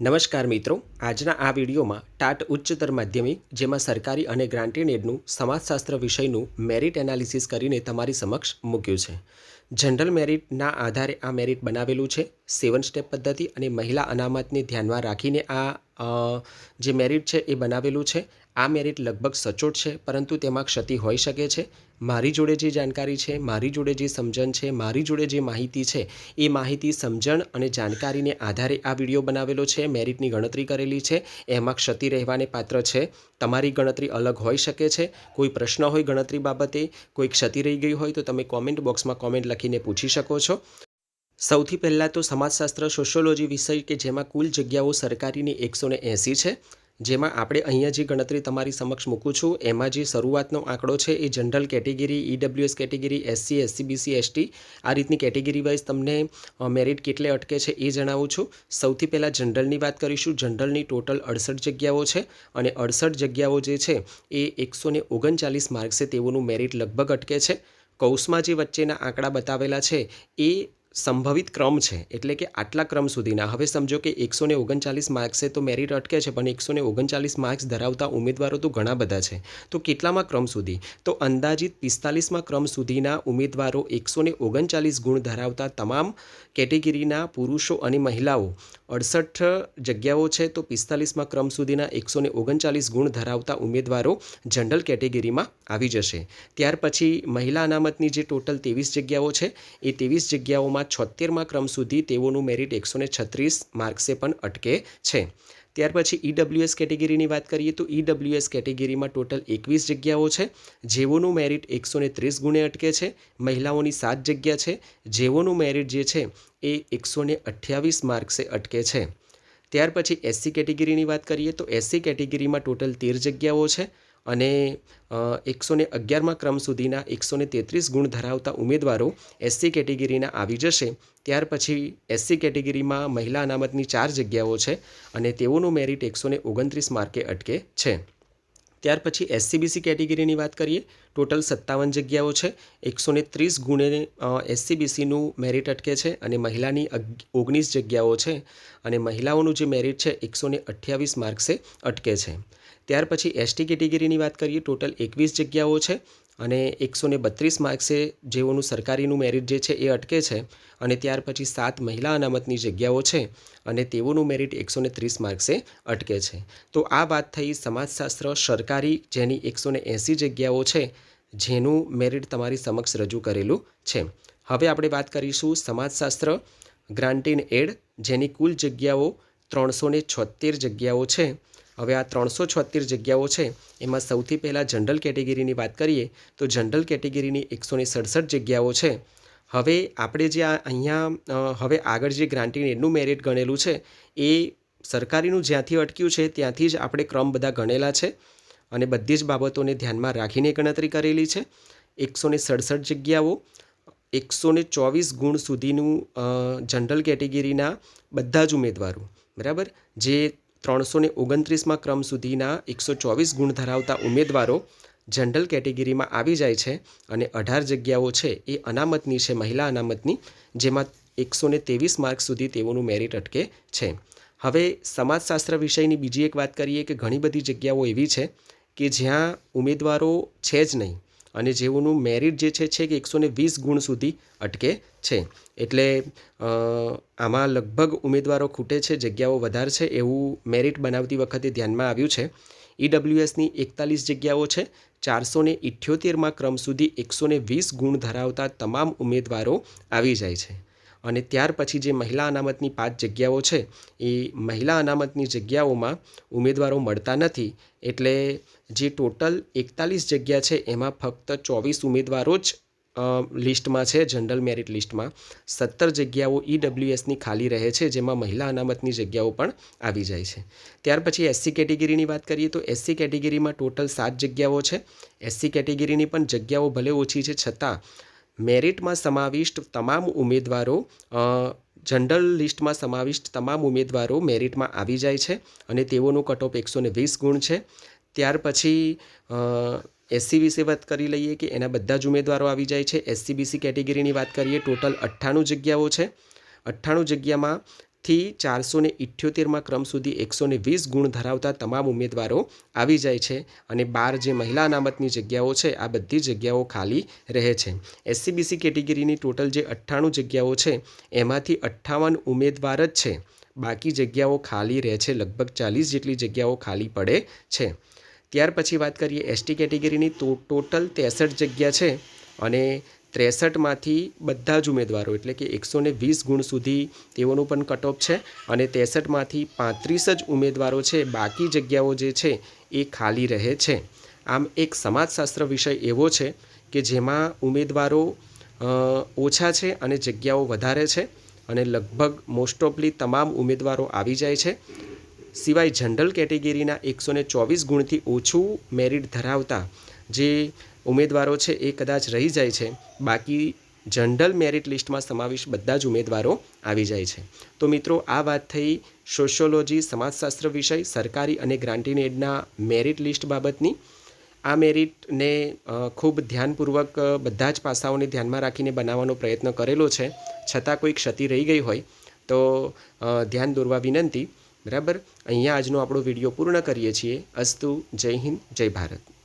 નમસ્કાર મિત્રો, આજના આ વિડીયોમાં ટાટ ઉચ્ચતર માધ્યમિક, જેમાં સરકારી અને ગ્રાન્ટેડ એડનું સમાજશાસ્ત્ર વિષયનું મેરિટ એનાલિસિસ કરીને તમારી સમક્ષ મૂક્યું છે. જનરલ મેરિટના આધારે આ મેરિટ બનાવેલું છે. સેવન સ્ટેપ પદ્ધતિ અને મહિલા અનામતને ધ્યાનમાં રાખીને આ જે મેરિટ છે એ બનાવેલું છે. આ મેરિટ લગભગ સચોટ છે, પરંતુ તેમાં ક્ષતિ હોઈ શકે છે. મારી જોડે જે જાણકારી છે, મારી જોડે જે સમજણ છે, મારી જોડે જે માહિતી છે, એ માહિતી સમજણ અને જાણકારીને આધારે આ વીડિયો બનાવેલો છે, મેરિટની ગણતરી કરેલી છે, એમાં ક્ષતિ રહેવાને પાત્ર છે, તમારી ગણતરી અલગ હોઈ શકે છે, કોઈ પ્રશ્ન હોય ગણતરી બાબતે, કોઈ ક્ષતિ રહી ગઈ હોય તો તમે કોમેન્ટ બોક્સમાં કોમેન્ટ લખીને પૂછી શકો છો. સૌથી પહેલાં તો સમાજશાસ્ત્ર, સોશિયોલોજી વિષય કે જેમાં કુલ જગ્યાઓ સરકારીની એકસો ને એંસી છે જેમાં આપણે અહીંયા જે ગણતરી તમારી સમક્ષ મૂકું છું, એમાં જે શરૂઆતનો આંકડો છે એ general category EWS category SC SC BC ST આ રીતની કેટેગરી વાઇઝ તમને મેરિટ કેટલે અટકે છે એ જણાવું છું. સૌથી પહેલાં જનરલની વાત કરીશું. જનરલની ટોટલ અડસઠ જગ્યાઓ છે અને અડસઠ જગ્યાઓ જે છે એ એકસો ને ઓગણચાલીસ માર્ક્સે તેઓનું મેરિટ લગભગ અટકે છે. કૌંસમાં જે વચ્ચેના આંકડા બતાવેલા છે એ સંભવિત ક્રમ છે, એટલે કે આટલા ક્રમ સુધીના. હવે સમજો કે એકસો ને ઓગણચાલીસ માર્ક્સ છે તો મેરિટ અટકે છે, પણ એકસો ને ઓગણચાલીસ માર્ક્સ ધરાવતા ઉમેદવારો તો ઘણા બધા છે. તો કેટલામાં ક્રમ સુધી? તો અંદાજિત પિસ્તાલીસમાં ક્રમ સુધીના ઉમેદવારો એકસો ને ઓગણચાલીસ ગુણ ધરાવતા તમામ કેટેગરીના પુરુષો અને મહિલાઓ. અડસઠ જગ્યાઓ છે તો પિસ્તાલીસમાં ક્રમ સુધીના એકસો ને ઓગણચાલીસ ગુણ ધરાવતા ઉમેદવારો જનરલ કેટેગરીમાં આવી જશે. ત્યાર પછી મહિલા અનામતની જે ટોટલ ત્રેવીસ જગ્યાઓ છે, એ ત્રેવીસ જગ્યાઓમાં છોતેરમાં ક્રમ સુધી તેઓનું મેરિટ એકસો છત્રીસ માર્ક્સે પણ અટકે છે. ત્યાર પછી ઈડબ્લ્યુએસ કેટેગરીની વાત કરીએ તો ઈડબ્લ્યુએસ કેટેગરીમાં ટોટલ એકવીસ જગ્યાઓ છે, જેઓનું મેરિટ એકસો ને ત્રીસ ગુણે અટકે છે, મહિલાઓની સાત જગ્યા છે, જેઓનું મેરિટ જે છે એ એકસો અઠ્યાવીસ માર્ક્સે અટકે છે. ત્યાર પછી એસસી કેટેગરીની વાત કરીએ તો એસસી કેટેગરીમાં ટોટલ તેર જગ્યાઓ છે અને એકસો ને અગિયારમાં ક્રમ સુધીના એકસો ને તેત્રીસ ગુણ ધરાવતા ઉમેદવારો એસસી કેટેગરીના આવી જશે. ત્યાર પછી એસસી કેટેગરીમાં મહિલા અનામતની ચાર જગ્યાઓ છે અને તેઓનું મેરિટ એકસો ને ઓગણત્રીસ માર્કે અટકે છે. ત્યાર પછી એસસીબીસી કેટેગરીની વાત કરીએ, ટોટલ સત્તાવન જગ્યાઓ છે. એકસો ને ત્રીસ ગુણે એસસીબીસીનું મેરિટ અટકે છે અને મહિલાની ઓગણીસ જગ્યાઓ છે અને મહિલાઓનું જે મેરિટ છે, એકસો ને અઠ્યાવીસ માર્ક્સે અટકે છે. ત્યાર પછી એસટી કેટેગરીની વાત કરીએ, ટોટલ એકવીસ જગ્યાઓ છે અને એકસો ને બત્રીસ માર્ક્સે જેઓનું સરકારીનું મેરિટ જે છે એ અટકે છે અને ત્યાર પછી સાત મહિલા અનામતની જગ્યાઓ છે અને તેઓનું મેરિટ એકસો ને ત્રીસ માર્ક્સે અટકે છે. તો આ વાત થઈ સમાજશાસ્ત્ર સરકારી જેની એકસો ને એંસી જગ્યાઓ છે, જેનું મેરિટ તમારી સમક્ષ રજૂ કરેલું છે. હવે આપણે વાત કરીશું સમાજશાસ્ત્ર ગ્રાન્ટીન એડ, જેની કુલ જગ્યાઓ ત્રણસો છોતેર જગ્યાઓ છે હવે આ ત્રણસો છોતેર જગ્યાઓ છે, એમાં સૌથી પહેલાં જનરલ કેટેગરીની વાત કરીએ, તો જનરલ કેટેગરીની એકસો સડસઠ જગ્યાઓ છે. હવે આપણે જે આ અહીંયા હવે આગળ જે ગ્રાન્ટીન એનું મેરિટ ગણેલું છે, એ સરકારીનું જ્યાંથી અટક્યું છે, ત્યાંથી જ આપણે ક્રમ બધા ગણેલા છે અને બધી જ બાબતોને ધ્યાનમાં રાખીને ગણતરી કરેલી છે. એકસો સડસઠ જગ્યાઓ, એકસો ચોવીસ ગુણ સુધીનું જનરલ કેટેગરીના બધા જ ઉમેદવારો. બરાબર? જે ત્રણસો ને ઓગણત્રીસમાં ક્રમ સુધીના એકસો ચોવીસ ગુણ ધરાવતા ઉમેદવારો જનરલ કેટેગરીમાં આવી જાય છે અને અઢાર જગ્યાઓ છે એ અનામતની છે, મહિલા અનામતની, જેમાં એકસો ને ત્રેવીસ માર્ક સુધી તેઓનું મેરિટ અટકે છે. હવે સમાજશાસ્ત્ર વિષયની બીજી એક વાત કરીએ કે ઘણી બધી જગ્યાઓ એવી છે કે જ્યાં ઉમેદવારો છે જ નહીં. અને જેઓનું મેરિટ જે છે છે કે એકસો ને વીસ ગુણ સુધી અટકે છે. એટલે આમાં લગભગ ઉમેદવારો ખૂટે છે, જગ્યાઓ વધારે છે એવું મેરિટ બનાવતી વખતે ધ્યાનમાં આવ્યું છે. ઈડબ્લ્યુએસની એકતાલીસ જગ્યાઓ છે, ચારસો ને ઇઠ્યોતેરમાં ક્રમ સુધી એકસો વીસ ગુણ ધરાવતા તમામ ઉમેદવારો આવી જાય છે. અને ત્યાર પછી જે મહિલા અનામતની પાંચ જગ્યાઓ છે, એ મહિલા અનામતની જગ્યાઓમાં ઉમેદવારો મળતા નથી. એટલે જે ટોટલ એકતાલીસ જગ્યા છે, એમાં ફક્ત ચોવીસ ઉમેદવારો જ લિસ્ટમાં છે, જનરલ મેરિટ લિસ્ટમાં. સત્તર જગ્યાઓ ઈડબ્લ્યુએસની ખાલી રહે છે, જેમાં મહિલા અનામતની જગ્યાઓ પણ આવી જાય છે. ત્યાર પછી એસસી કેટેગરીની વાત કરીએ તો એસસી કેટેગરીમાં ટોટલ સાત જગ્યાઓ છે. એસસી કેટેગરીની પણ જગ્યાઓ ભલે ઓછી છે, છતાં મેરિટમાં સમાવિષ્ટ તમામ ઉમેદવારો જનરલ લિસ્ટમાં સમાવિષ્ટ તમામ ઉમેદવારો મેરિટમાં આવી જાય છે અને તેઓનું કટઓફ એકસો ને વીસ ગુણ છે. ત્યાર પછી એસસી વિશે વાત કરી લઈએ કે એના બધા જ ઉમેદવારો આવી જાય છે. એસસીબીસી કેટેગરીની વાત કરીએ, ટોટલ અઠ્ઠાણું જગ્યાઓ છે. અઠ્ઠાણું જગ્યામાં થી ચારસો ને ઇઠ્યોતેરમાં ક્રમ સુધી એકસો ને વીસ ગુણ ધરાવતા તમામ ઉમેદવારો આવી જાય છે અને બાર જે મહિલા અનામતની જગ્યાઓ છે, આ બધી જગ્યાઓ ખાલી રહે છે. એસસીબીસી કેટેગરીની ટોટલ જે અઠ્ઠાણું જગ્યાઓ છે, એમાંથી અઠ્ઠાવન ઉમેદવાર જ છે. બાકી જગ્યાઓ ખાલી રહે છે, લગભગ ચાલીસ જેટલી જગ્યાઓ ખાલી પડે છે. ત્યાર પછી વાત કરીએ એસટી કેટેગરીની, તો ટોટલ ત્રેસઠ જગ્યા છે અને ત્રેસઠમાંથી બધા જ ઉમેદવારો, એટલે કે એકસો વીસ ગુણ સુધી તેઓનું પણ કટઓફ છે અને ત્રેસઠમાંથી પાંત્રીસ જ ઉમેદવારો છે. બાકી જગ્યાઓ જે છે એ ખાલી રહે છે. આમ એક સમાજશાસ્ત્ર વિષય એવો છે કે જેમાં ઉમેદવારો ઓછા છે અને જગ્યાઓ વધારે છે અને લગભગ મોસ્ટ ઓફલી તમામ ઉમેદવારો આવી જાય છે. સિવાય જનરલ કેટેગરીના એકસો ચોવીસ ગુણથી ઓછું મેરિટ ધરાવતા જે ઉમેદવારો છે એ કદાચ રહી જાય છે. બાકી જનરલ મેરિટ લિસ્ટમાં સમાવેશ બધા જ ઉમેદવારો આવી જાય છે. તો મિત્રો, આ વાત થઈ સોશિયોલોજી સમાજશાસ્ત્ર વિષય, સરકારી અને ગ્રાન્ટીન એડના મેરિટ લિસ્ટ બાબતની. આ મેરિટને ખૂબ ધ્યાનપૂર્વક બધા જ પાસાઓને ધ્યાનમાં રાખીને બનાવવાનો પ્રયત્ન કરેલો છે. છતાં કોઈ ક્ષતિ રહી ગઈ હોય, તો ધ્યાન દોરવા વિનંતી. બરાબર? અહીંયા આજનો આપણો વીડિયો પૂર્ણ કરીએ છીએ. અસ્તુ, જય હિન્દ, જય ભારત.